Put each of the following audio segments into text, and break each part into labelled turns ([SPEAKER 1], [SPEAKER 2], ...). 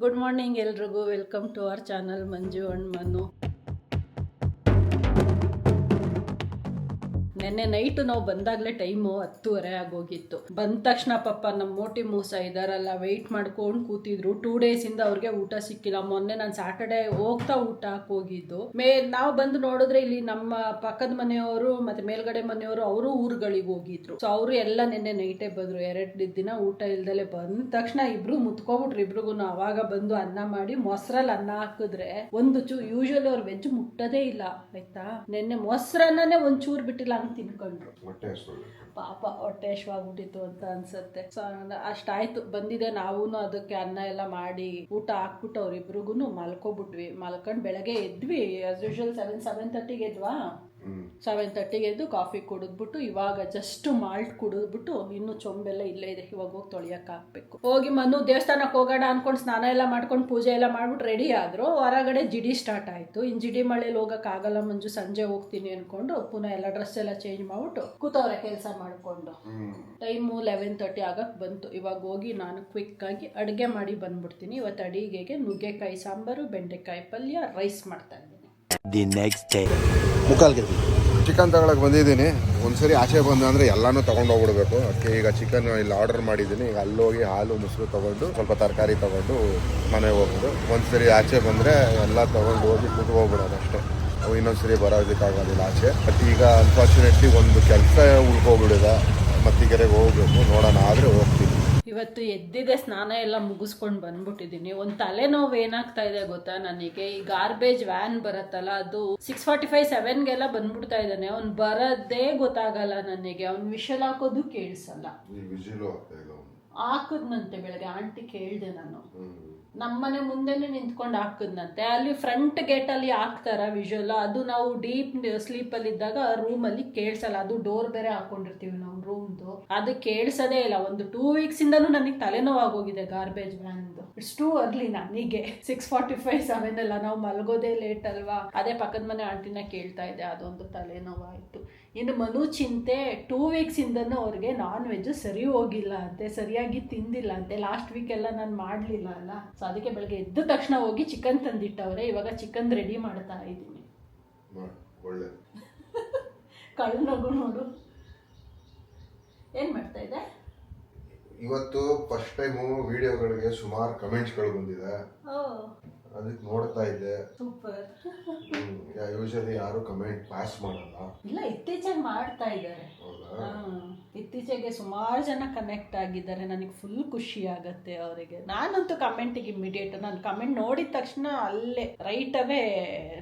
[SPEAKER 1] Good morning ಎಲ್ರಿಗೂ. Welcome to our channel Manju and Manu ನೆನ್ನೆ night ನಾವು ಬಂದಾಗಲೇ ಟೈಮು ಹತ್ತುವರೆ ಆಗೋಗಿತ್ತು. ಬಂದ ತಕ್ಷಣ ಪಾಪ ನಮ್ಮ ಮೋಟಿ ಮೂಸ ಇದಾರಲ್ಲ ವೆಯ್ಟ್ ಮಾಡ್ಕೊಂಡು ಕೂತಿದ್ರು. ಟೂ ಡೇಸಿಂದ ಅವ್ರಿಗೆ ಊಟ ಸಿಕ್ಕಿಲ್ಲ. ಮೊನ್ನೆ ನಾನು ಸ್ಯಾಟರ್ಡೆ ಹೋಗ್ತಾ ಊಟ ಹಾಕೋಗಿದ್ದು ಮೇ, ನಾವು ಬಂದು ನೋಡಿದ್ರೆ ಇಲ್ಲಿ ನಮ್ಮ ಪಕ್ಕದ ಮನೆಯವರು ಮತ್ತೆ ಮೇಲ್ಗಡೆ ಮನೆಯವರು ಅವರು ಊರುಗಳಿಗೆ ಹೋಗಿದ್ರು. ಸೊ ಅವರು ಎಲ್ಲ ನಿನ್ನೆ ನೈಟೇ ಬಂದ್ರು. ಎರಡು ದಿನ ಊಟ ಇಲ್ದಲೆ ಬಂದ ತಕ್ಷಣ ಇಬ್ರು ಮುತ್ಕೊಬಿಟ್ರು. ಇಬ್ರಿಗೂ ಅವಾಗ ಬಂದು ಅನ್ನ ಮಾಡಿ ಮೊಸರಲ್ಲಿ ಅನ್ನ ಹಾಕಿದ್ರೆ ಒಂದು ಚೂ ಯೂಶಲಿ ಅವ್ರು ವೆಜ್ ಮುಟ್ಟದೇ ಇಲ್ಲ, ಆಯ್ತಾ? ನಿನ್ನೆ ಮೊಸರನ್ನೇ ಒಂದ್ ಚೂರ್ ಬಿಟ್ಟಿಲ್ಲ. ತಿನ್ಕೊಂಡ್ರು. ಪಾಪ ಹೊಟ್ಟೆ ಹಶ್ವಾಗ್ಬಿಟ್ಟಿತ್ತು ಅಂತ ಅನ್ಸತ್ತೆ. ಸೊ ಅಷ್ಟಾಯ್ತು. ಬಂದಿದೆ ನಾವು ಅದಕ್ಕೆ ಅನ್ನ ಎಲ್ಲ ಮಾಡಿ ಊಟ ಹಾಕ್ಬಿಟ್ಟು ಅವ್ರಿಬ್ರಿಗೂ ಮಲ್ಕೊಬಿಟ್ವಿ. ಮಲ್ಕೊಂಡು ಬೆಳಗ್ಗೆ ಎದ್ವಿ. ಆಸ್ ಯೂಶುವಲ್ ಸೆವೆನ್ ಸೆವೆನ್ ತರ್ಟಿಗೆ ಎದ್ವಾ. ಸೆವೆನ್ ತರ್ಟಿಗೆ ಎದ್ದು ಕಾಫಿ ಕುಡಿದ್ಬಿಟ್ಟು ಇವಾಗ ಜಸ್ಟ್ ಮಾಲ್ಟ್ ಕುಡಿದ್ಬಿಟ್ಟು ಇನ್ನು ಚೊಂಬೆಲ್ಲ ಇಲ್ಲೇ ಇದೆ. ಇವಾಗ ಹೋಗಿ ತೊಳಿಯಕ್ಕೆ ಹೋಗಿ ಮನು ದೇವಸ್ಥಾನಕ್ಕೆ ಹೋಗೋಣ ಅಂದ್ಕೊಂಡು ಸ್ನಾನ ಎಲ್ಲ ಮಾಡ್ಕೊಂಡು ಪೂಜೆ ಎಲ್ಲ ಮಾಡ್ಬಿಟ್ಟು ರೆಡಿ ಆದರು. ಹೊರಗಡೆ ಜಿಡಿ ಸ್ಟಾರ್ಟ್ ಆಯ್ತು. ಇನ್ನು ಜಿಡಿ ಮಳೆಲಿ ಹೋಗೋಕ್ಕಾಗಲ್ಲ ಮಂಜು, ಸಂಜೆ ಹೋಗ್ತೀನಿ ಅಂದ್ಕೊಂಡು ಪುನಃ ಎಲ್ಲ ಡ್ರೆಸ್ ಎಲ್ಲ ಚೇಂಜ್ ಮಾಡ್ಬಿಟ್ಟು ಕೂತವ್ರೆ ಕೆಲಸ ಮಾಡಿಕೊಂಡು. ಟೈಮು ಲೆವೆನ್ ತರ್ಟಿ ಆಗಕ್ಕೆ ಬಂತು. ಇವಾಗ ಹೋಗಿ ನಾನು ಕ್ವಿಕ್ಕಾಗಿ ಅಡುಗೆ ಮಾಡಿ ಬಂದ್ಬಿಡ್ತೀನಿ. ಇವತ್ತು ಅಡಿಗೆಗೆ ನುಗ್ಗೆಕಾಯಿ ಸಾಂಬಾರು, ಬೆಂಡೆಕಾಯಿ ಪಲ್ಯ ರೈಸ್ ಮಾಡ್ತಾ ಇದ್ದೀನಿ
[SPEAKER 2] ನೆಕ್ಸ್ಟ್ ಡೇ ಜಿ
[SPEAKER 3] ಚಿಕನ್ ತಗೊಳಕ್ಕೆ ಬಂದಿದ್ದೀನಿ. ಒಂದ್ಸರಿ ಆಚೆ ಬಂದ ಅಂದ್ರೆ ಎಲ್ಲಾನು ತಗೊಂಡು ಹೋಗ್ಬಿಡ್ಬೇಕು. ಅದಕ್ಕೆ ಈಗ ಚಿಕನ್ ಇಲ್ಲಿ ಆರ್ಡರ್ ಮಾಡಿದ್ದೀನಿ. ಈಗ ಅಲ್ಲೋಗಿ ಹಾಲು, ಮೊಸರು ತಗೊಂಡು, ಸ್ವಲ್ಪ ತರಕಾರಿ ತಗೊಂಡು ಮನೆಗೆ ಹೋಗೋದು ಒಂದ್ಸರಿ ಆಚೆ ಬಂದ್ರೆ ಎಲ್ಲ ತಗೊಂಡು ಹೋಗಿ ಕೂತು ಹೋಗ್ಬಿಡೋದು ಅಷ್ಟೇ. ಅವು ಇನ್ನೊಂದ್ಸರಿ ಬರೋದಕ್ಕಾಗೋದಿಲ್ಲ ಆಚೆ. ಬಟ್ ಈಗ ಅನ್ಫಾರ್ಚುನೇಟ್ಲಿ ಒಂದು ಕೆಲಸ ಉಳ್ಕೊಬಿಡಿದೆ. ಮತ್ತಿಗೆರೆಗೆ ಹೋಗ್ಬೇಕು. ನೋಡೋಣ. ಆದ್ರೆ ಹೋಗ್ತೀನಿ
[SPEAKER 1] ಇವತ್ತು ಎದ್ದಿದೆ ಸ್ನಾನ ಎಲ್ಲ ಮುಗಿಸ್ಕೊಂಡು ಬಂದ್ಬಿಟ್ಟಿದ್ದೀನಿ ಒಂದು ತಲೆನೋವು ಏನಾಗ್ತಾ ಇದೆ ಗೊತ್ತಾ ನನಗೆ? ಈ ಗಾರ್ಬೇಜ್ ವ್ಯಾನ್ ಬರುತ್ತಲ್ಲ ಅದು ಸಿಕ್ಸ್ ಫಾರ್ಟಿ ಫೈವ್ ಸೆವೆನ್ಗೆಲ್ಲ ಬಂದ್ಬಿಡ್ತಾ ಇದ್ದಾನೆ. ಅವ್ನು ಬರೋದೇ ಗೊತ್ತಾಗಲ್ಲ ನನಗೆ. ಅವ್ನು ವಿಷಲ್ ಹಾಕೋದು ಕೇಳಿಸಲ್ಲ. ಹಾಕದ್ನಂತೆ ಬೆಳಗ್ಗೆ. ಆಂಟಿ ಕೇಳಿದೆ ನಾನು. ನಮ್ಮನೆ ಮುಂದೆನೆ ನಿಂತ್ಕೊಂಡು ಹಾಕದ್ನಂತೆ. ಅಲ್ಲಿ ಫ್ರಂಟ್ ಗೇಟಲ್ಲಿ ಹಾಕ್ತಾರ ವಿಜುವಲ್ ಅದು ನಾವು ಡೀಪ್ ಸ್ಲೀಪ್ ಅಲ್ಲಿ ಇದ್ದಾಗ ರೂಮ್ ಅಲ್ಲಿ ಕೇಳಿಸಲ್ಲ. ಅದು ಡೋರ್ ಬೇರೆ ಹಾಕೊಂಡಿರ್ತೀವಿ ನಾವು ರೂಮ್ದು ಅದು ಕೇಳಿಸೋದೇ ಇಲ್ಲ. ಒಂದು ಟೂ ವೀಕ್ಸ್ ಇಂದನು ನನಗೆ ತಲೆನೋವಾಗೋಗಿದೆ ಗಾರ್ಬೇಜ್ ವ್ಯಾನ್ದು ಇಟ್ಸ್ ಟೂ ಅರ್ಲಿ ನನಗೆ ಸಿಕ್ಸ್ ಫಾರ್ಟಿ ಫೈವ್ ಸೆವೆನ್ ಅಲ್ಲ. ನಾವು ಮಲಗೋದೇ ಲೇಟ್ ಅಲ್ವಾ? ಅದೇ ಪಕ್ಕದ ಮನೆ ಆಂಟಿನ ಕೇಳ್ತಾ ಇದ್ದೆ ಅದೊಂದು ತಲೆನೋವಾಯ್ತು. ಇನ್ನು ಮನು ಚಿಂತೆ ಟೂ ವೀಕ್ಸ್ ಇಂದನೂ ಅವ್ರಿಗೆ ನಾನ್ ವೆಜ್ ಸರಿ ಹೋಗಿಲ್ಲ ಅಂತೆ ಸರಿಯಾಗಿ ತಿಂದಿಲ್ಲ ಅಂತೆ. ಲಾಸ್ಟ್ ವೀಕ್ ಎಲ್ಲ ನಾನು ಮಾಡಲಿಲ್ಲ ಅಲ್ಲ. ಸೊ ಅದಕ್ಕೆ ಬೆಳಗ್ಗೆ ಎದ್ದ ತಕ್ಷಣ ಹೋಗಿ ಚಿಕನ್ ತಂದಿಟ್ಟವ್ರೆ. ಇವಾಗ ಚಿಕನ್ ರೆಡಿ ಮಾಡ್ತಾ ಇದ್ದೀನಿ. ಕಳ್ಳು ನಗು ನೋಡು. ಏನ್ ಮಾಡ್ತಾ ಇದೆ
[SPEAKER 3] ಇವತ್ತು ಫಸ್ಟ್ ಟೈಮು ವಿಡಿಯೋಗಳಿಗೆ ಸುಮಾರು ಕಮೆಂಟ್ಸ್ಗಳು ಬಂದಿದೆ. ಅದಕ್ಕೆ ನೋಡ್ತಾ ಇದ್ದೆ.
[SPEAKER 1] ಸೂಪರ್
[SPEAKER 3] ಯೂಶಲಿ ಯಾರು ಕಮೆಂಟ್ ಪಾಸ್ ಮಾಡಲ್ಲ.
[SPEAKER 1] ಇಲ್ಲ ಇತ್ತೀಚೆಗೆ ಮಾಡ್ತಾ ಇದ್ದಾರೆ. ಇತ್ತೀಚೆಗೆ ಸುಮಾರು ಜನ ಕನೆಕ್ಟ್ ಆಗಿದ್ದಾರೆ. ನನಗೆ ಫುಲ್ ಖುಷಿ ಆಗತ್ತೆ ಅವರಿಗೆ. ನಾನಂತೂ ಕಮೆಂಟಿಗೆ ಇಮಿಡಿಯೇಟ್ ನಾನು ಕಮೆಂಟ್ ನೋಡಿದ ತಕ್ಷಣ ಅಲ್ಲೇ ರೈಟ್ ಅವೇ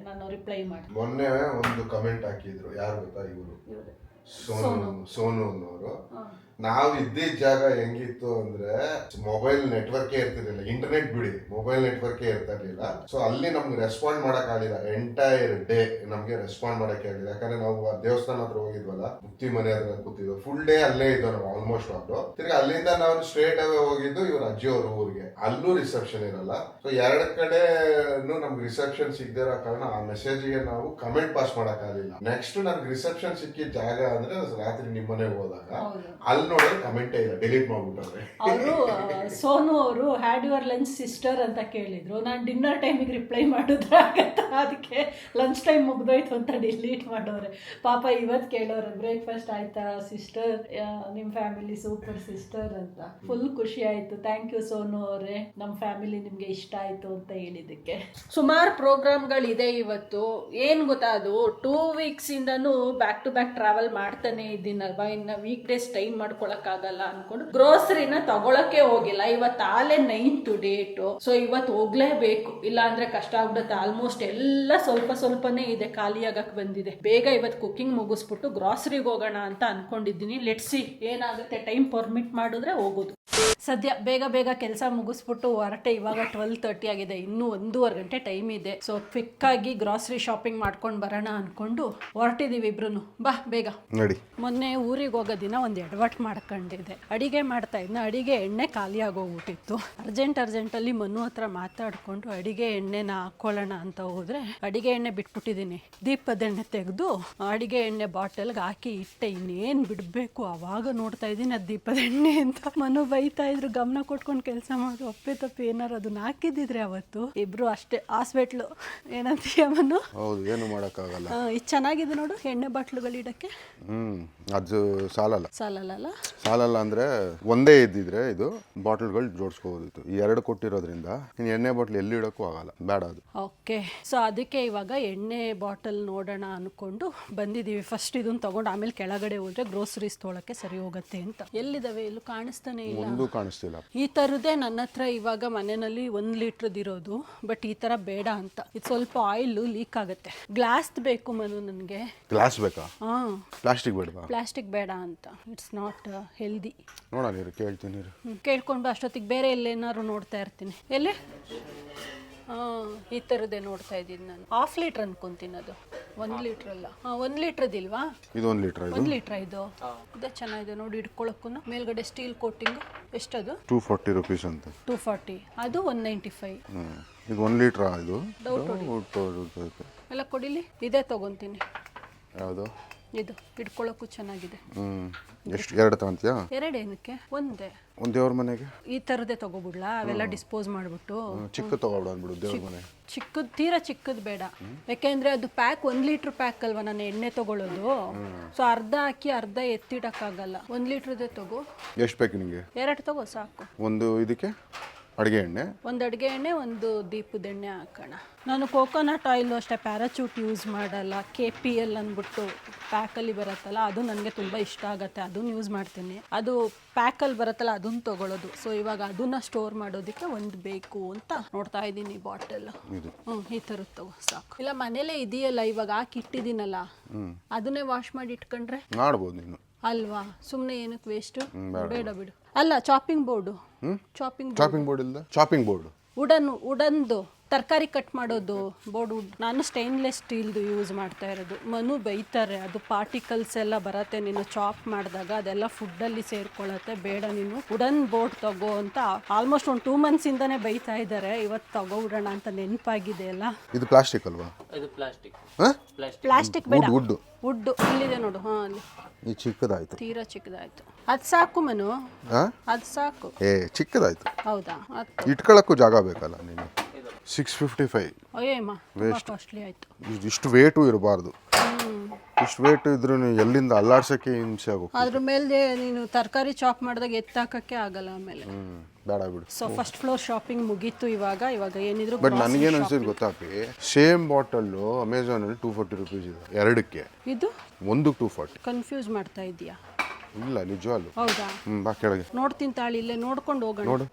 [SPEAKER 1] ನಾನು ರಿಪ್ಲೈ ಮಾಡಿ
[SPEAKER 3] ಮೊನ್ನೆ ಒಂದು ಕಮೆಂಟ್ ಹಾಕಿದ್ರು. ಯಾರು ಗೊತ್ತಾ ಇವರು?
[SPEAKER 1] ಇವ್ರೆ.
[SPEAKER 3] ಸೋನು ಸೋನು. ಅನ್ನೋರು ನಾವು ಇದ್ದಿದ್ದ ಜಾಗ ಹೆಂಗಿತ್ತು ಅಂದ್ರೆ ಮೊಬೈಲ್ ನೆಟ್ವರ್ಕ್ ಇರ್ತಿರ್ಲಿಲ್ಲ ಇಂಟರ್ನೆಟ್ ಬಿಡಿ ಮೊಬೈಲ್ ನೆಟ್ವರ್ಕ್ ಇರ್ತಿರ್ಲಿಲ್ಲ. ಸೊ ಅಲ್ಲಿ ನಮ್ಗೆ ರೆಸ್ಪಾಂಡ್ ಮಾಡಕ್ ಆಗಿಲ್ಲ ಎಂಟೈರ್ ಡೇ ನಮ್ಗೆ ರೆಸ್ಪಾಂಡ್ ಮಾಡಕ್ ಆಗಿಲ್ಲ. ಯಾಕಂದ್ರೆ ನಾವು ಆ ದೇವಸ್ಥಾನ ಹತ್ರ ಹೋಗಿದ್ವಲ್ಲ ಮುಕ್ತಿ ಮನೆ ಹತ್ರ ಕೂತಿದ್ವು ಫುಲ್ ಡೇ ಅಲ್ಲೇ ಇದ್ದೋ ನಾವು ಆಲ್ಮೋಸ್ಟ್ ಅವರು ತಿರ್ಗಿ ಅಲ್ಲಿಂದ ನಾವು ಸ್ಟ್ರೇಟ್ ಅವೇ ಹೋಗಿದ್ದು ಇವ್ರ ಅಜ್ಜಿ ಅವ್ರ ಊರಿಗೆ. ಅಲ್ಲೂ ರಿಸೆಪ್ಷನ್ ಇರಲ್ಲ. ಸೊ ಎರಡ್ ಕಡೆ ನಮ್ಗೆ ರಿಸೆಪ್ಷನ್ ಸಿಗದೆ ಇರೋ ಕಾರಣ ಆ ಮೆಸೇಜ್ಗೆ ನಾವು ಕಮೆಂಟ್ ಪಾಸ್ ಮಾಡಕ್ ಆಗಿಲ್ಲ. ನೆಕ್ಸ್ಟ್ ನನ್ಗೆ ರಿಸೆಪ್ಷನ್ ಸಿಕ್ಕಿದ ಜಾಗ ಅಂದ್ರೆ ರಾತ್ರಿ ನಿಮ್ಮನೆ ಹೋದಾಗ.
[SPEAKER 1] ಹೌದು. ಅವರು ಸೋನು ಅವರು ಹ್ಯಾಡ್ ಯುವರ್ ಲಂಚ್ ಸಿಸ್ಟರ್ ಅಂತ ಕೇಳಿದ್ರು. ನಾನು ಡಿನ್ನರ್ ಟೈಮಿಗೆ ರಿಪ್ಲೈ ಮಾಡಿದ್ರೆ ಆಗತ್ತ? ಅದಕ್ಕೆ ಲಂಚ್ ಟೈಮ್ ಮುಗ್ದೋಯ್ತು ಅಂತ ಡಿಲೀಟ್ ಮಾಡೋರೆ. ಪಾಪ ಇವತ್ತು ಕೇಳೋರು ಬ್ರೇಕ್ಫಾಸ್ಟ್ ಆಯ್ತಾ ಸಿಸ್ಟರ್ ನಿಮ್ಮ ಫ್ಯಾಮಿಲಿ ಸೂಪರ್ ಸಿಸ್ಟರ್ ಅಂತ. ಫುಲ್ ಖುಷಿ ಆಯ್ತು. ಥ್ಯಾಂಕ್ ಯು ಸೋನು ಅವರೇ. ನಮ್ಮ ಫ್ಯಾಮಿಲಿ ನಿಮಗೆ ಇಷ್ಟ ಆಯ್ತು ಅಂತ ಹೇಳಿದ್ದಕ್ಕೆ. ಸುಮಾರು ಪ್ರೋಗ್ರಾಮ್ಗಳಿದೆ ಇವತ್ತು. ಏನು ಗೊತ್ತಾ ಅದು? ಟೂ ವೀಕ್ಸಿಂದನೂ ಬ್ಯಾಕ್ ಟು ಬ್ಯಾಕ್ ಟ್ರಾವೆಲ್ ಮಾಡ್ತಾನೆ ಇದ್ದೀನಲ್ವಾ? ಇನ್ನು ವೀಕ್ ಡೇಸ್ ಟೈಮ್ ಮಾಡ್ಕೊಳಕ್ಕಾಗಲ್ಲ ಅನ್ಕೊಂಡು ಗ್ರೋಸರಿನ ತಗೊಳಕ್ಕೆ ಹೋಗಿಲ್ಲ. ಇವತ್ತು ಆಲೆ ನೈನ್ತ್ ಡೇಟು ಸೊ ಇವತ್ತು ಹೋಗ್ಲೇಬೇಕು. ಇಲ್ಲ ಅಂದ್ರೆ ಕಷ್ಟ ಆಗ್ಬಿಡುತ್ತೆ. ಆಲ್ಮೋಸ್ಟ್ ಎಲ್ಲ ಸ್ವಲ್ಪ ಸ್ವಲ್ಪನೇ ಇದೆ. ಖಾಲಿ ಆಗಕ್ ಬಂದಿದೆ. ಬೇಗ ಇವತ್ತು ಕುಕಿಂಗ್ ಮುಗಿಸ್ಬಿಟ್ಟು ಗ್ರಾಸರಿಗೆ ಹೋಗೋಣ ಅಂತ ಅನ್ಕೊಂಡಿದ್ದೀನಿ. ಲೆಟ್ಸಿ ಏನಾಗುತ್ತೆ. ಟೈಮ್ ಪರ್ಮಿಟ್ ಮಾಡಿದ್ರೆ ಹೋಗೋದು. ಸದ್ಯ ಬೇಗ ಬೇಗ ಕೆಲಸ ಮುಗಿಸ್ಬಿಟ್ಟು ಹೊರಟೆ. ಇವಾಗ ಟ್ವೆಲ್ ತರ್ಟಿ ಆಗಿದೆ. ಇನ್ನೂ ಒಂದೂವರೆ ಗಂಟೆ ಟೈಮ್ ಇದೆ. ಸೊ ಕ್ವಿಕ್ ಆಗಿ ಗ್ರಾಸರಿ ಶಾಪಿಂಗ್ ಮಾಡ್ಕೊಂಡು ಬರೋಣ ಅನ್ಕೊಂಡು ಹೊರಟಿದೀವಿ ಇಬ್ರು ಬಾ ಬೇಗ.
[SPEAKER 3] ನೋಡಿ.
[SPEAKER 1] ಮೊನ್ನೆ ಊರಿಗೆ ಹೋಗೋ ದಿನ ಒಂದು ಎಡವಟ್ ಮಾಡ್ಕೊಂಡಿದ್ದೆ. ಅಡಿಗೆ ಮಾಡ್ತಾ ಇದ್ನ ಅಡಿಗೆ ಎಣ್ಣೆ ಖಾಲಿಯಾಗೋಗ್ಬಿಟ್ಟಿತ್ತು. ಅರ್ಜೆಂಟ್ ಅರ್ಜೆಂಟಲ್ಲಿ ಮನು ಹತ್ರ ಮಾತಾಡ್ಕೊಂಡು ಅಡಿಗೆ ಎಣ್ಣೆನ ಹಾಕೊಳ್ಳೋಣ ಅಂತ ಹೋದ್ರೆ ಅಡಿಗೆ ಎಣ್ಣೆ ಬಿಟ್ಬಿಟ್ಟಿದ್ದೀನಿ. ದೀಪದ ಎಣ್ಣೆ ತೆಗೆದು ಅಡಿಗೆ ಎಣ್ಣೆ ಬಾಟಲ್ಗೆ ಹಾಕಿ ಇಟ್ಟೆ ಇನ್ನೇನು ಬಿಡಬೇಕು? ಅವಾಗ ನೋಡ್ತಾ ಇದ್ದೀನಿ ಅದು ದೀಪದ ಎಣ್ಣೆ ಅಂತ. ಮನು ಬೈತಾ ಇದ್ರು ಗಮನ ಕೊಟ್ಕೊಂಡು ಕೆಲಸ ಮಾಡು ಅಪ್ಪೆ ತಪ್ಪಿ ಏನಾರು ಅದನ್ನ ಹಾಕಿದ್ದಿದ್ರೆ ಅವತ್ತು. ಇಬ್ರು ಅಷ್ಟೇ ಹಾಸ್ಪಿಟ್ಲು ಏನಂತೀಯ ಮನು?
[SPEAKER 3] ಹೌದು ಏನು ಮಾಡೋಕ್ಕಾಗಲ್ಲ.
[SPEAKER 1] ಇದು ಚೆನ್ನಾಗಿದೆ ನೋಡು ಎಣ್ಣೆ ಬಾಟ್ಲುಗಳು ಇಡಕ್ಕೆ.
[SPEAKER 3] ಹ್ಮ್ ಅದು ಸಾಲಲ್ಲ.
[SPEAKER 1] ಸಾಲಲ್ಲ
[SPEAKER 3] ಸಾಲಲ್ಲ ಅಂದ್ರೆ ಒಂದೇ ಇದ್ದಿದ್ರೆ ಇದು ಬಾಟಲ್ಗಳು ಜೋಡಿಸ್ಕೋಬೋದಿತ್ತು ಈ ಎರಡು ಕೊಟ್ಟಿರೋದ್ರಿಂದ ನೀನು ಎಣ್ಣೆ ಬಾಟ್ಲ್ ಎಲ್ಲಿ ಇಡೋಕ್ಕೂ ಆಗಲ್ಲ. ಬೇಡ ಅದು.
[SPEAKER 1] ಓಕೆ. ಸೊ ಅದಕ್ಕೆ ಇವಾಗ ಎಣ್ಣೆ ಬಾಟಲ್ ನೋಡೋಣ ಅಂದ್ಕೊಂಡು ಬಂದಿದ್ದೀವಿ. ಫಸ್ಟ್ ಇದನ್ನ ತಗೊಂಡು ಆಮೇಲೆ ಕೆಳಗಡೆ ಹೋದ್ರೆ ಗ್ರೋಸರೀಸ್ ತೊಗೊಳಕ್ಕೆ ಸರಿ ಹೋಗುತ್ತೆ ಅಂತ. ಎಲ್ಲಿದಾವೆ? ಎಲ್ಲೂ ಕಾಣಿಸ್ತಾನೆ ಇಲ್ಲ.
[SPEAKER 3] ಒಂದು ಕಾಣಿಸ್ತಿಲ್ಲ.
[SPEAKER 1] ಈ ತರದೇ ನನ್ನ ಹತ್ರ ಇವಾಗ ಮನೆಯಲ್ಲಿ ಒಂದು ಲೀಟ್ರದ್ದು ಇರೋದು. ಬಟ್ ಈ ಥರ ಬೇಡ ಅಂತ. ಇದು ಸ್ವಲ್ಪ ಆಯಿಲ್ ಲೀಕ್ ಆಗುತ್ತೆ. ಗ್ಲಾಸ್ ಬೇಕು ಮನು ನನಗೆ.
[SPEAKER 3] ಗ್ಲಾಸ್ ಬೇಕಾ?
[SPEAKER 1] ಹಾಂ.
[SPEAKER 3] ಪ್ಲಾಸ್ಟಿಕ್ ಬೇಡವಾ?
[SPEAKER 1] ಪ್ಲಾಸ್ಟಿಕ್ ಬೇಡ ಅಂತ. ಇಟ್ಸ್ ನಾಟ್ ಹೆಲ್ದಿ
[SPEAKER 3] ನೋಡೋಣ ನೀರು ಕೇಳ್ತೀನಿ
[SPEAKER 1] ಕೇಳ್ಕೊಂಡು ಅಷ್ಟೊತ್ತಿಗೆ ಬೇರೆ ಎಲ್ಲೇನಾದ್ರು ನೋಡ್ತಾ ಇರ್ತೀನಿ. ಎಲ್ಲಿ? ಹಾಂ ಈ ಥರದ್ದೇ ನೋಡ್ತಾ ಇದ್ದೀನಿ ನಾನು. ಹಾಫ್ ಲೀಟ್ರ್ ಅನ್ಕೊಂತೀನಿ ಅದು. ಒಂದು ಲೀಟರ್ ಅಲ್ಲ. ಹಾಂ ಒಂದು ಲೀಟ್ರದಿಲ್ವಾ
[SPEAKER 3] ಇದು ಒಂದು ಲೀಟ್ರ್ ಇದು?
[SPEAKER 1] ಒಂದು ಲೀಟ್ರ್ ಇದು. ಇದೇ ಚೆನ್ನಾಗಿದೆ ನೋಡಿ ಇಟ್ಕೊಳಕ್ಕೂ ಮೇಲ್ಗಡೆ ಸ್ಟೀಲ್ ಕೋಟಿಂಗ್ ಎಷ್ಟದು?
[SPEAKER 3] ಟೂ ಫಾರ್ಟಿ ರುಪೀಸ್ ಅಂತ.
[SPEAKER 1] ಟೂ ಫಾರ್ಟಿ ಅದು ಒನ್ ನೈಂಟಿ ಫೈವ್
[SPEAKER 3] ಹ್ಮ್. ಇದು ಒಂದು ಲೀಟ್ರಾ ಇದು?
[SPEAKER 1] Doubt. ಎಲ್ಲ ಕೊಡಿಲಿ? ಇದೇ ತಗೊಂತೀನಿ.
[SPEAKER 3] ಯಾವುದು?
[SPEAKER 1] ಇದು ಇಟ್ಕೊಳ್ಳೋಕ್ಕೂ ಚೆನ್ನಾಗಿದೆ.
[SPEAKER 3] ಎಷ್ಟು ಎರಡು ತಗೊಂತೀಯಾ?
[SPEAKER 1] ಎರಡೇನಕ್ಕೆ ಒಂದೇ.
[SPEAKER 3] ಒಂದು ದೇವ್ರ ಮನೆಗೆ?
[SPEAKER 1] ಈ ಥರದೇ ತಗೋಬಿಡ್ಲಾ? ಅವೆಲ್ಲ ಡಿಸ್ಪೋಸ್ ಮಾಡಿಬಿಟ್ಟು.
[SPEAKER 3] ಚಿಕ್ಕ ತಗೋಬಿಡ ಅಂದ್ಬಿಡು ದೇವ್ರ ಮನೆ.
[SPEAKER 1] ಚಿಕ್ಕದ್ ತೀರಾ ಚಿಕ್ಕದ್ ಬೇಡ. ಯಾಕೆಂದ್ರೆ ಅದು ಪ್ಯಾಕ್ ಒಂದ್ ಲೀಟರ್ ಪ್ಯಾಕ್ ಅಲ್ವಾ ನಾನು ಎಣ್ಣೆ ತಗೊಳ್ಳೋದು ಸೊ ಅರ್ಧ ಹಾಕಿ ಅರ್ಧ ಎತ್ತಿಡಕ್ಕಾಗಲ್ಲ. ಒಂದ್ ಲೀಟರ್ದೇ ತಗೋ.
[SPEAKER 3] ಎಷ್ಟು ಬೇಕು ನಿಮಗೆ
[SPEAKER 1] ಎರಡು ತಗೋ ಸಾಕು.
[SPEAKER 3] ಒಂದು ಇದಕ್ಕೆ? ಅಡುಗೆ ಎಣ್ಣೆ?
[SPEAKER 1] ಒಂದು ಅಡುಗೆ ಎಣ್ಣೆ ಒಂದು ದೀಪದ ಎಣ್ಣೆ ಹಾಕೋಣ. ನಾನು ಕೋಕೋನಟ್ ಆಯಿಲ್ ಅಷ್ಟೇ ಪ್ಯಾರಾಚೂಟ್ ಯೂಸ್ ಮಾಡಲ್ಲ. ಕೆ ಪಿ ಎಲ್ ಅಂದ್ಬಿಟ್ಟು ಪ್ಯಾಕಲ್ಲಿ ಬರುತ್ತಲ್ಲ ಅದು ನನಗೆ ತುಂಬ ಇಷ್ಟ ಆಗುತ್ತೆ. ಅದನ್ನ ಯೂಸ್ ಮಾಡ್ತೀನಿ. ಅದು ಪ್ಯಾಕಲ್ಲಿ ಬರುತ್ತಲ್ಲ ಅದನ್ನ ತಗೊಳ್ಳೋದು ಸೊ ಇವಾಗ ಅದನ್ನ ಸ್ಟೋರ್ ಮಾಡೋದಕ್ಕೆ ಒಂದು ಬೇಕು ಅಂತ ನೋಡ್ತಾ ಇದ್ದೀನಿ ಬಾಟಲ್.
[SPEAKER 3] ಇದು.
[SPEAKER 1] ಹ್ಞೂ ಈ ಥರದ್ದು ತಗೋ ಸಾಕು. ಇಲ್ಲ ಮನೇಲೇ ಇದೆಯಲ್ಲ ಇವಾಗ ಹಾಕಿ ಇಟ್ಟಿದ್ದೀನಲ್ಲ ಅದನ್ನೇ ವಾಶ್ ಮಾಡಿ ಇಟ್ಕೊಂಡ್ರೆ?
[SPEAKER 3] ಮಾಡ್ಬೋದು ನೀನು.
[SPEAKER 1] ಅಲ್ವಾ? ಸುಮ್ಮನೆ ಏನಕ್ಕೆ ವೇಸ್ಟು ಬೇಡ ಬಿಡು ಅಲ್ಲ chopping board chopping
[SPEAKER 3] chopping board ಇಲ್ಲ ಚಾಪಿಂಗ್ ಬೋರ್ಡ್
[SPEAKER 1] ವುಡನ್ ವುಡನ್ದು ತರಕಾರಿ ಕಟ್ ಮಾಡೋದು ಬೋರ್ಡ್ ವುಡ್ ನಾನು ಸ್ಟೈನ್ಲೆಸ್ ಸ್ಟೀಲ್ದು ಯೂಸ್ ಮಾಡ್ತಾ ಇರೋದು. ಮನು ಬೈತಾರೆ ಅದು ಪಾರ್ಟಿಕಲ್ಸ್ ಎಲ್ಲ ಬರತ್ತೆ ನೀನು ಚಾಪ್ ಮಾಡಿದಾಗ ಅದೆಲ್ಲ ಫುಡ್ಡಲ್ಲಿ ಸೇರ್ಕೊಳ್ಳುತ್ತೆ ಬೇಡ ನೀನು. ಉಡನ್ ಬೋರ್ಡ್ ತಗೋ ಅಂತ ಆಲ್ಮೋಸ್ಟ್ ಒಂದು ಟೂ ಮಂತ್ಸಿಂದನೇ ಬೈತಾ ಇದ್ದಾರೆ ಇವತ್ತು ತಗೋ ಬಿಡೋಣ ಅಂತ ನೆನಪಾಗಿದೆ ಅಲ್ಲ?
[SPEAKER 3] ಇದು ಪ್ಲಾಸ್ಟಿಕ್ ಅಲ್ವಾ?
[SPEAKER 4] ಇದು ಪ್ಲಾಸ್ಟಿಕ್
[SPEAKER 3] ಹಾಂ?
[SPEAKER 1] ಪ್ಲಾಸ್ಟಿಕ್ ಬೇಡ.
[SPEAKER 3] ಉಡ್ ವುಡ್
[SPEAKER 1] ವುಡ್ ಇಲ್ಲಿದೆ ನೋಡು ಹಾಂ ಅಲ್ಲಿ.
[SPEAKER 3] ಈ ಚಿಕ್ಕದಾಯ್ತು.
[SPEAKER 1] ತೀರಾ ಚಿಕ್ಕದಾಯ್ತು. ಅದು ಸಾಕು ಮನು.
[SPEAKER 3] ಅದ್
[SPEAKER 1] ಅದು ಸಾಕು.
[SPEAKER 3] ಏ ಚಿಕ್ಕದಾಯ್ತು.
[SPEAKER 1] ಹೌದಾ? ಅದು
[SPEAKER 3] ಇಟ್ಕೊಳ್ಳೋಕ್ಕೂ ಜಾಗ ಬೇಕಲ್ಲ ನೀನು. ಸಿಕ್ಸ್ ಫಿಫ್ಟಿ ಫೈವ್
[SPEAKER 1] ಅಯ್ಯಮ್ಮ ಕಾಸ್ಟ್ಲಿ ಆಯಿತು.
[SPEAKER 3] ಇಷ್ಟು ವೇಟು ಇರಬಾರ್ದು. ಇಷ್ಟು ವೇಟ್ ಇದ್ರೂ ಎಲ್ಲಿಂದ ಅಲ್ಲಾಡ್ಸೋಕ್ಕೆ ಹಿಂಸೆ ಆಗುತ್ತೆ
[SPEAKER 1] ಅದ್ರ ಮೇಲೆ ನೀನು ತರಕಾರಿ ಚಾಪ್ ಮಾಡಿದಾಗ ಎತ್ತಾಕಕ್ಕೆ ಆಗಲ್ಲ ಆಮೇಲೆ.
[SPEAKER 3] ಹ್ಞೂ ಬೇಡ ಬಿಡು.
[SPEAKER 1] ಸೊ ಫಸ್ಟ್ ಫ್ಲೋರ್ ಶಾಪಿಂಗ್ ಮುಗೀತು ಇವಾಗ ಇವಾಗ ಏನಿದ್ರು
[SPEAKER 3] ಬಟ್ ನನಗೇನು ಅನ್ಸಿದ್ ಗೊತ್ತಾಪಿ? ಸೇಮ್ ಬಾಟಲ್ಲು ಅಮೆಝಾನಲ್ಲಿ ಟೂ ಫಾರ್ಟಿ ರುಪೀಸ್ ಇದೆ ಎರಡಕ್ಕೆ.
[SPEAKER 1] ಇದು?
[SPEAKER 3] ಒಂದು ಟೂ ಫಾರ್ಟಿ
[SPEAKER 1] ಕನ್ಫ್ಯೂಸ್ ಮಾಡ್ತಾ ಇದೀಯಾ?
[SPEAKER 3] ಇಲ್ಲ ನಿಜವಾಗ್ಲು.
[SPEAKER 1] ಹೌದಾ?
[SPEAKER 3] ಹ್ಞೂ ಬಾ ಕೆಳಗೆ.
[SPEAKER 1] ನೋಡ್ತೀನಿ ತಾಳಿ ಇಲ್ಲೇ ನೋಡ್ಕೊಂಡು ಹೋಗೋಣ.
[SPEAKER 3] ನೋಡು.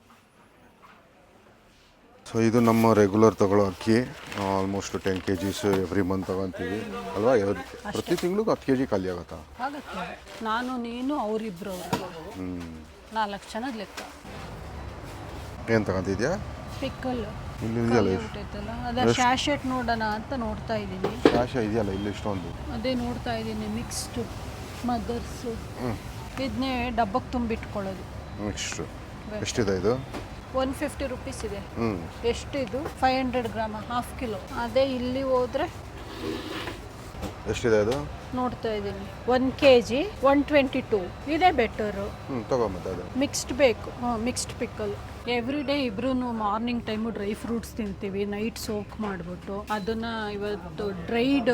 [SPEAKER 3] ಸೊ ಇದು ನಮ್ಮ ರೆಗ್ಯುಲರ್ ತಗೊಳ್ಳೋ ಅಕ್ಕಿ almost ten K Gs every month ತಗೊಂತೀವಿ. ಅಲ್ವಾ? ಪ್ರತಿ ತಿಂಗಳು ಹತ್ತು ಕೆ ಜಿ ಖಾಲಿ ಆಗುತ್ತಾ?
[SPEAKER 1] ಆಗತ್ತೆ. ನಾನು ನೀನು ಅವರಿಬ್ರು. ಅವರು ನಾಲ್ಕು ಜನದ ಲೆಕ್ಕ.
[SPEAKER 3] ಏನು ತಗೊಂತಿದ್ಯಾ?
[SPEAKER 1] ಪಿಕ್ಕಲ್
[SPEAKER 3] ಇಲ್ಲಿ ಇದೆಯಲ್ಲ
[SPEAKER 1] ಬಿಟ್ಟೈತಲ್ಲ ಅದ ಶಾಶೆಟ್ ನೋಡೋಣ ಅಂತ ನೋಡ್ತಾ ಇದ್ದೀನಿ.
[SPEAKER 3] ಕ್ಯಾಶ ಇದೆಯಲ್ಲ ಇಲ್ಲಿ ಇಷ್ಟೊಂದು.
[SPEAKER 1] ಅದೇ ನೋಡ್ತಾ ಇದ್ದೀನಿ ಮಿಕ್ಸ್ಡ್ ಮದರ್ಸು ಇದನ್ನೇ ಡಬ್ಬಕ್ಕೆ ತುಂಬಿಟ್ಕೊಳ್ಳೋದು.
[SPEAKER 3] ನೆಕ್ಸ್ಟ್ ಎಷ್ಟಿದೆ ಇದು?
[SPEAKER 1] ಒನ್ ಫಿಫ್ಟಿ ರುಪೀಸ್ ಇದೆ.
[SPEAKER 3] ಎಷ್ಟು
[SPEAKER 1] ಎಷ್ಟಿದು five hundred gram half kilo ಅದೇ ಇಲ್ಲಿ ಹೋದ್ರೆ
[SPEAKER 3] ಎಷ್ಟಿದೆ ಅದು?
[SPEAKER 1] ನೋಡ್ತಾ ಇದ್ದೀನಿ. One K G one twenty two ಇದೇ ಬೆಟರು
[SPEAKER 3] ಹ್ಞೂ ತಗೋ ಮತ್ತೆ ಅದು.
[SPEAKER 1] ಮಿಕ್ಸ್ಡ್ ಬೇಕು. ಹಾಂ ಮಿಕ್ಸ್ಡ್ ಪಿಕ್ಕಲ್ ಎವ್ರಿ ಡೇ ಇಬ್ರು ಮಾರ್ನಿಂಗ್ ಟೈಮು ಡ್ರೈ ಫ್ರೂಟ್ಸ್ ತಿಂತೀವಿ ನೈಟ್ ಸೋಕ್ ಮಾಡಿಬಿಟ್ಟು. ಅದನ್ನು ಇವತ್ತು ಡ್ರೈಡ್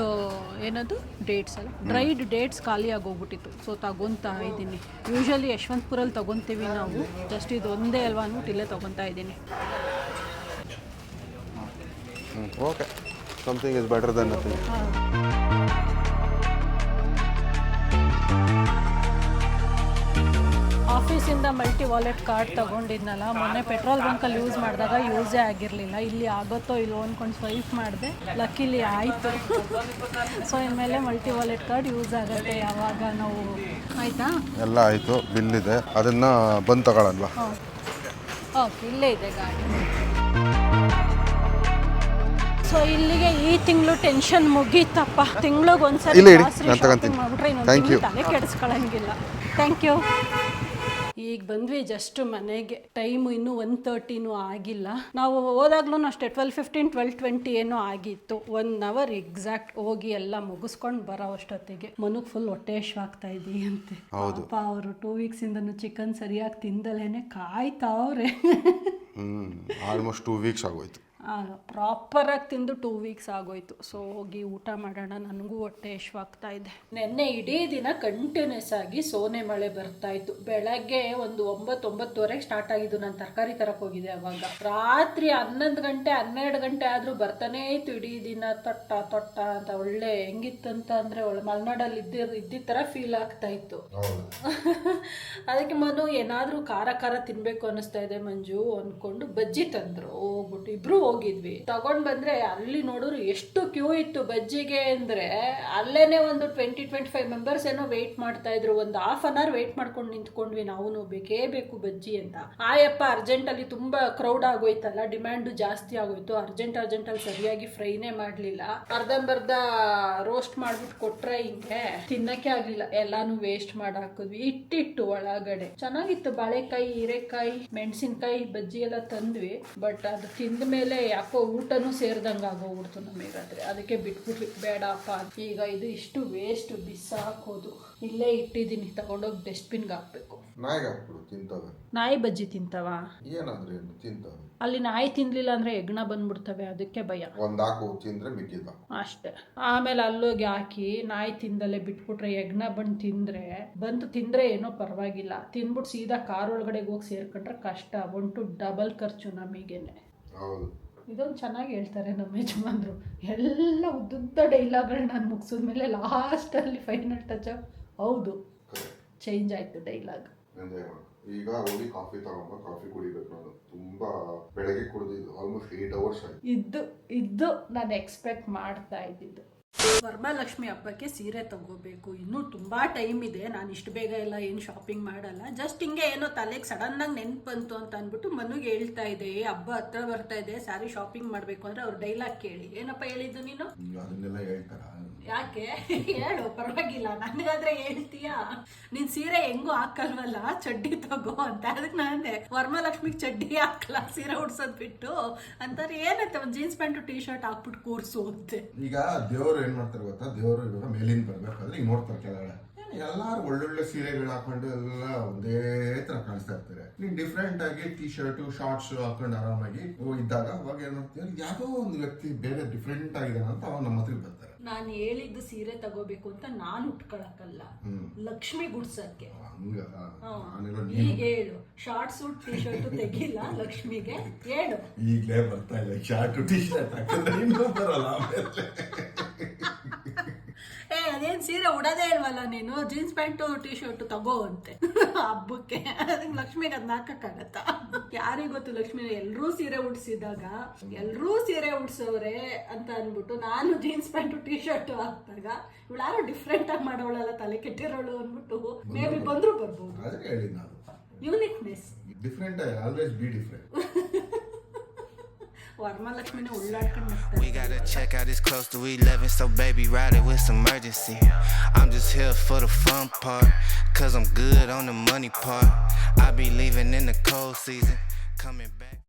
[SPEAKER 1] ಏನದು? ಡೇಟ್ಸ್ ಅಲ್ಲ? ಡ್ರೈಡ್ ಡೇಟ್ಸ್ ಖಾಲಿ ಆಗೋಗ್ಬಿಟ್ಟಿತ್ತು. ಸೊ ತಗೊತಾ ಇದ್ದೀನಿ. ಯೂಶಲಿ ಯಶವಂತಪುರಲ್ಲಿ ತಗೊಂತೀವಿ ನಾವು. ಜಸ್ಟ್ ಇದು ಒಂದೇ ಅಲ್ವಾ ಅಂದ್ಬಿಟ್ಟು ಇಲ್ಲೇ ತಗೊಂತಾ ಇದ್ದೀನಿ.
[SPEAKER 3] Okay something is better than nothing
[SPEAKER 1] ಆಫೀಸಿಂದ ಮಲ್ಟಿ ವಾಲೆಟ್ ಕಾರ್ಡ್ ತಗೊಂಡಿದ್ನಲ್ಲ ಮೊನ್ನೆ ಪೆಟ್ರೋಲ್ ಬಂಕಲ್ಲಿ ಯೂಸ್ ಮಾಡಿದಾಗ ಯೂಸೇ ಆಗಿರಲಿಲ್ಲ. ಇಲ್ಲಿ ಆಗುತ್ತೋ ಇಲ್ಲೋ ಅಂದ್ಕೊಂಡು ಸ್ವೈಪ್ ಮಾಡಿದೆ. ಲಕ್ಕಿಲಿ ಆಯಿತು. ಸೊ ಇನ್ಮೇಲೆ ಮಲ್ಟಿ ವಾಲೆಟ್ ಕಾರ್ಡ್ ಯೂಸ್ ಆಗುತ್ತೆ ಯಾವಾಗ ನಾವು ಆಯಿತಾ?
[SPEAKER 3] ಎಲ್ಲ ಆಯಿತು. ಬಿಲ್ ಇದೆ. ಅದನ್ನು ಬಂದು ತಗೊಳ್ಳಲ್ವಾ
[SPEAKER 1] ಓಕೆ ಇಲ್ಲೇ ಇದೆ ಗಾಡಿ. ಸೊ ಇಲ್ಲಿಗೆ ಈ ತಿಂಗಳು ಟೆನ್ಷನ್ ಮುಗೀತಪ್ಪ. ತಿಂಗಳಿಗೆ ಒಂದ್ಸರಿ
[SPEAKER 3] ಇಲ್ಲಿ ಇಡಿ, ನಾನ್ ತಗೊಂತೀನಿ. Thank you.
[SPEAKER 1] ತಲೆ ಕೆಡಿಸ್ಕೊಳಂಗಿಲ್ಲ. ಥ್ಯಾಂಕ್ ಯು ಈಗ ಬಂದ್ವಿ ಜಸ್ಟ್ ಮನೆಗೆ. ಟೈಮ್ ಇನ್ನೂ ಒನ್ ತರ್ಟಿನೂ ಆಗಿಲ್ಲ. ನಾವು ಹೋದಾಗ್ಲೂ ಅಷ್ಟೇ ಟ್ವೆಲ್ ಫಿಫ್ಟೀನ್ ಟ್ವೆಲ್ ಟ್ವೆಂಟಿ ಏನೋ ಆಗಿತ್ತು. ಒನ್ ಅವರ್ ಎಕ್ಸಾಕ್ಟ್ ಹೋಗಿ ಎಲ್ಲ ಮುಗಿಸ್ಕೊಂಡು ಬರೋ ಅಷ್ಟೊತ್ತಿಗೆ. ಮನುಗ್ ಫುಲ್ ಹೊಟ್ಟೆ ಆಗ್ತಾ ಇದೀವಿ ಅಂತೆ.
[SPEAKER 4] ಹೌದು.
[SPEAKER 1] ಪಾಪ ಅವರು ಟೂ ಇಂದನು ಚಿಕನ್ ಸರಿಯಾಗಿ ತಿಂದಲೇನೆ ಕಾಯ್ತಾವ್ರೆ
[SPEAKER 4] ಹ್ಮ್ ಆಲ್ಮೋಸ್ಟ್ ಟೂ ವೀಕ್ಸ್ ಆಗೋಯ್ತು.
[SPEAKER 1] ಪ್ರಾಪರಾಗಿ ತಿಂದು ಟೂ ವೀಕ್ಸ್ ಆಗೋಯ್ತು. ಸೊ ಹೋಗಿ ಊಟ ಮಾಡೋಣ. ನನಗೂ ಹೊಟ್ಟೆ ಆಗ್ತಾ ಇದೆ. ನಿನ್ನೆ ಇಡೀ ದಿನ ಕಂಟಿನ್ಯೂಸ್ ಆಗಿ ಸೋನೆ ಮಳೆ ಬರ್ತಾ ಇತ್ತು. ಬೆಳಗ್ಗೆ ಒಂದು ಒಂಬತ್ತು ಒಂಬತ್ತುವರೆಗೆ ಸ್ಟಾರ್ಟ್ ಆಗಿದ್ದು. ನಾನು ತರಕಾರಿ ತರಕ್ಕೆ ಹೋಗಿದ್ದೆ ಅವಾಗ. ರಾತ್ರಿ ಹನ್ನೊಂದು ಗಂಟೆ ಹನ್ನೆರಡು ಗಂಟೆ ಆದರೂ ಬರ್ತಾನೇ ಇತ್ತು ಇಡೀ ದಿನ. ತೊಟ್ಟ ತೊಟ್ಟ ಅಂತ ಒಳ್ಳೆ ಹೆಂಗಿತ್ತಂತ ಅಂದರೆ ಒಳ್ಳೆ ಮಲೆನಾಡಲ್ಲಿ ಇದ್ದಿರ್ ಇದ್ದಿದ್ದ ಥರ ಫೀಲ್ ಆಗ್ತಾ ಇತ್ತು. ಅದಕ್ಕೆ ಮನು ಏನಾದರೂ ಖಾರ ಖಾರ ತಿನ್ಬೇಕು ಅನಿಸ್ತಾ ಇದೆ ಮಂಜು ಅನ್ಕೊಂಡು ಬಜ್ಜಿ ತಂದ್ರು. ಹೋಗ್ಬಿಟ್ಟು ಇಬ್ರು ಹೋಗಿದ್ವಿ. ತಗೊಂಡ್ ಬಂದ್ರೆ ಅಲ್ಲಿ ನೋಡಿದ್ರು ಎಷ್ಟು ಕ್ಯೂ ಇತ್ತು ಬಜ್ಜಿಗೆ ಅಂದ್ರೆ ಅಲ್ಲೇನೆ ಒಂದು ಟ್ವೆಂಟಿ ಟ್ವೆಂಟಿ ಫೈವ್ ಮೆಂಬರ್ಸ್ ಏನೋ ವೆಯ್ಟ್ ಮಾಡ್ತಾ ಇದ್ರು. ಒಂದು ಹಾಫ್ ಅನ್ ಅವರ್ ವೇಟ್ ಮಾಡ್ಕೊಂಡು ನಿಂತ್ಕೊಂಡ್ವಿ ನಾವು ಬೇಕೇ ಬೇಕು ಬಜ್ಜಿ ಅಂತ. ಆಯಪ್ಪ ಅರ್ಜೆಂಟ್ ಅಲ್ಲಿ ತುಂಬಾ ಕ್ರೌಡ್ ಆಗೋಯ್ತಲ್ಲ ಡಿಮ್ಯಾಂಡ್ ಜಾಸ್ತಿ ಆಗೋಯ್ತು. ಅರ್ಜೆಂಟ್ ಅರ್ಜೆಂಟ್ ಅಲ್ಲಿ ಸರಿಯಾಗಿ ಫ್ರೈನೇ ಮಾಡ್ಲಿಲ್ಲ. ಅರ್ಧಂಬರ್ಧ ರೋಸ್ಟ್ ಮಾಡ್ಬಿಟ್ಟು ಕೊಟ್ರೆ ಹಿಂಗೆ ತಿನ್ನಕ್ಕೆ ಆಗ್ಲಿಲ್ಲ. ಎಲ್ಲಾನು ವೇಸ್ಟ್ ಮಾಡಿ ಹಾಕಿದ್ವಿ. ಇಟ್ಟಿಟ್ಟು ಒಳಗಡೆ. ಚೆನ್ನಾಗಿತ್ತು. ಬಾಳೆಕಾಯಿ, ಹೀರೆಕಾಯಿ, ಮೆಣಸಿನ್ಕಾಯಿ ಬಜ್ಜಿ ಎಲ್ಲ ತಂದ್ವಿ. ಬಟ್ ಅದು ತಿಂದ ಮೇಲೆ ಯಾಕೋ ಊಟನೂ ಸೇರ್ದಂಗೆ ಆಗೋಗ್ಬಿಡ್ತು ನಮಗಾದ್ರೆ ಅದಕ್ಕೆ ಬಿಟ್ಬಿಟ್ವಿ. ಬೇಡಪ್ಪ. ಈಗ ಇದು ಇಷ್ಟು ವೇಸ್ಟ್ ಬಿಸಾಕೋದು ಇಲ್ಲೇ ಇಟ್ಟಿದ್ದೀನಿ. ತಗೊಂಡೋಗಿ ಡಸ್ಟ್ಬಿನ್ಗೆ ಹಾಕ್ಬೇಕು.
[SPEAKER 3] ನಾಯಿಗೆ ಹಾಕ್ಬಿಡು ತಿಂತವೆ.
[SPEAKER 1] ನಾಯಿ ಬಜ್ಜಿ ತಿಂತವ?
[SPEAKER 3] ಏನಾದ್ರೆ ಏನು ತಿಂತವೆ.
[SPEAKER 1] ಅಲ್ಲಿ ನಾಯಿ ತಿನ್ಲಿಲ್ಲ ಅಂದ್ರೆ ಹೆಗ್ಣ ಬಂದ್ಬಿಡ್ತವೆ. ಅದಕ್ಕೆ ಭಯ.
[SPEAKER 3] ಒಂದ್ ಹಾಕು ತಿಂದ್ರೆ ಮಿಕ್ಕಿದ.
[SPEAKER 1] ಅಷ್ಟೇ. ಆಮೇಲೆ ಅಲ್ಲೋಗಿ ಹಾಕಿ ನಾಯಿ ತಿಂದಲೆ ಬಿಟ್ಬಿಟ್ರೆ ಹೆಗ್ಣ ಬಂದು ತಿಂದ್ರೆ ಬಂದು ತಿಂದ್ರೆ ಏನೋ ಪರವಾಗಿಲ್ಲ. ತಿನ್ಬಿಟ್ಟು ಸೀದಾ ಕಾರ್ ಒಳಗಡೆ ಹೋಗಿ ಸೇರ್ಕೊಂಡ್ರೆ ಕಷ್ಟ. ಒಂಟು ಡಬಲ್ ಖರ್ಚು ನಮಗೇನೆ.
[SPEAKER 3] ಹೌದು.
[SPEAKER 1] ಇದೊಂದು ಚೆನ್ನಾಗಿ ಹೇಳ್ತಾರೆ ನಮ್ಮ ಯಜಮಾನರು. ಎಲ್ಲ ಉದ್ದುದ್ದ ಡೈಲಾಗ್ಗಳು ನಾನು ಮುಗಿಸಿದ್ಮೇಲೆ ಲಾಸ್ಟಲ್ಲಿ ಫೈನಲ್ ಟಚ್ ಹೌದು. ಚೇಂಜ್ ಆಯಿತು ಡೈಲಾಗ್.
[SPEAKER 3] ಈಗ ಹೋಗಿ ಕಾಫಿ ತಗೊಂಡು ಕಾಫಿ ಕುಡಿಬೇಕು ನಾನು. ತುಂಬಾ ಬೆಳಗ್ಗೆ ಕುಡಿದಿದ್ದು ಆಲ್ಮೋಸ್ಟ್ ಏಟ್ ಅವರ್ಸ್ ಆಯ್ತು.
[SPEAKER 1] ಇದ್ದು ಇದ್ದು ನಾನು ಎಕ್ಸ್ಪೆಕ್ಟ್ ಮಾಡ್ತಾ ಇದ್ದಿದ್ದು. ವರಮಹಾಲಕ್ಷ್ಮಿ ಹಬ್ಬಕ್ಕೆ ಸೀರೆ ತಗೋಬೇಕು. ಇನ್ನೂ ತುಂಬಾ ಟೈಮ್ ಇದೆ. ನಾನು ಇಷ್ಟು ಬೇಗ ಎಲ್ಲ ಏನು ಶಾಪಿಂಗ್ ಮಾಡಲ್ಲ. ಜಸ್ಟ್ ಹಿಂಗೆ ಏನೋ ತಲೆಗೆ ಸಡನ್ ಆಗಿ ನೆನ್ಪು ಬಂತು ಅಂತ ಅಂದ್ಬಿಟ್ಟು ಮನುಗೆ ಹೇಳ್ತಾ ಇದೆ "ಏ, ಹಬ್ಬ ಹತ್ರ ಬರ್ತಾ ಇದೆ ಸ್ಯಾರಿ ಶಾಪಿಂಗ್ ಮಾಡಬೇಕು. ಅಂದ್ರೆ ಅವ್ರ ಡೈಲಾಗ್ ಕೇಳಿ. ಏನಪ್ಪ ಹೇಳಿದ್ದು ನೀನು
[SPEAKER 3] ಅದನ್ನೆಲ್ಲ ಹೇಳ್ತಾರ?
[SPEAKER 1] ಯಾಕೆ? ಹೇಳು, ಪರವಾಗಿಲ್ಲ. ನನಗಾದ್ರೆ ಹೇಳ್ತೀಯಾ? ನೀನ್ ಸೀರೆ ಹೆಂಗೂ ಹಾಕಲ್ವಲ್ಲ? ಚಡ್ಡಿ ತಗೋ ಅಂತ. ಅದಕ್ಕೆ ನಾನು ವರ್ಮಲಕ್ಷ್ಮಿಗೆ ಚಡ್ಡಿ ಹಾಕಲ್ಲ, ಸೀರೆ ಉಡ್ಸೋದ್ ಬಿಟ್ಟು. ಅಂತಾರೆ, ಏನಂತೆ ಒಂದು ಜೀನ್ಸ್ ಪ್ಯಾಂಟ್ ಟೀ ಶರ್ಟ್ ಹಾಕ್ಬಿಟ್ಟು ಕೂರ್ಸು ಅಂತೆ.
[SPEAKER 3] ಈಗ ದೇವ್ರು ಏನ್ ಮಾಡ್ತಾರೆ ಗೊತ್ತಾ? ದೇವರು ಇವಾಗ ಮೇಲಿಂದ ಬರ್ಬೇಕಾದ್ರೆ ಈಗ ನೋಡ್ತಾರೆ ಕೆಳಗಡೆ. ಎಲ್ಲಾರು ಒಳ್ಳೊಳ್ಳೆ ಸೀರೆಗಳು ಹಾಕೊಂಡು ಎಲ್ಲ ಒಂದೇ ತರ ಕಾಣಿಸ್ತಾ ಇರ್ತಾರೆ. ನೀನ್ ಡಿಫ್ರೆಂಟ್ ಆಗಿ ಟಿ ಶರ್ಟ್ ಶಾರ್ಟ್ಸ್ ಹಾಕೊಂಡು ಆರಾಮಾಗಿ ಇದ್ದಾಗ ಅವಾಗ ಏನ್ ಮಾಡ್ತೀವಿ ಯಾವ್ದೋ ಒಂದು ವ್ಯಕ್ತಿ ಬೇರೆ ಡಿಫ್ರೆಂಟ್ ಆಗಿದ್ದಾನೆ ಅಂತ ಅವಾಗ ನಮ್ಮ ಹತ್ರ ಬರ್ತಾರೆ.
[SPEAKER 1] ನಾನು ಹೇಳಿದ್ದು ಸೀರೆ ತಗೋಬೇಕು ಅಂತ ನಾನು ಉಟ್ಕೊಳಕಲ್ಲ ಲಕ್ಷ್ಮಿ ಗುಡ್ಸಕ್ಕೆ ಈಗ ಹೇಳು ಶಾರ್ಟ್ ಸೂಟ್ ಟಿ ಶರ್ಟ್ ತೆಗಿಲ್ಲ ಲಕ್ಷ್ಮಿಗೆ? ಹೇಳು.
[SPEAKER 3] ಈಗಲೇ ಬರ್ತಾ ಇಲ್ಲ ಶಾರ್ಟ್ ಟಿ ಶರ್ಟ್ ಬರಲ್ಲ
[SPEAKER 1] ಅದೇನ್ ಸೀರೆ ಉಡೋದೇ ಇಲ್ವಲ್ಲ ನೀನು? ಜೀನ್ಸ್ ಪ್ಯಾಂಟು ಟಿ ಶರ್ಟ್ ತಗೋ ಅಂತೆ. ಹಬ್ಬಕ್ಕೆ. ಅದಕ್ಕೆ ಲಕ್ಷ್ಮಿಗೆ ಅದನ್ನ ಹಾಕಕ್ಕಾಗತ್ತ? ಯಾರಿಗೆ ಗೊತ್ತು ಲಕ್ಷ್ಮಿ? ಎಲ್ರೂ ಸೀರೆ ಉಡ್ಸಿದಾಗ ಎಲ್ರೂ ಸೀರೆ ಉಡ್ಸೋರೆ ಅಂತ ಅಂದ್ಬಿಟ್ಟು ನಾನು ಜೀನ್ಸ್ ಪ್ಯಾಂಟು ಟಿ ಶರ್ಟ್ ಹಾಕಿದಾಗ ಇವಳು ಯಾರು ಡಿಫ್ರೆಂಟ್ ಆಗಿ ಮಾಡೋಳಲ್ಲ ತಲೆ ಕೆಟ್ಟಿರೋಳು ಅಂದ್ಬಿಟ್ಟು ಮೇ ಬಿ ಬಂದ್ರು ಬರ್ಬೋದು. Uniqueness
[SPEAKER 3] different always be different
[SPEAKER 2] We gotta check out this close to 11, so baby, ride it with some urgency. I'm just here for the fun part, cause I'm good on the money part. I be leaving in the cold season, coming back.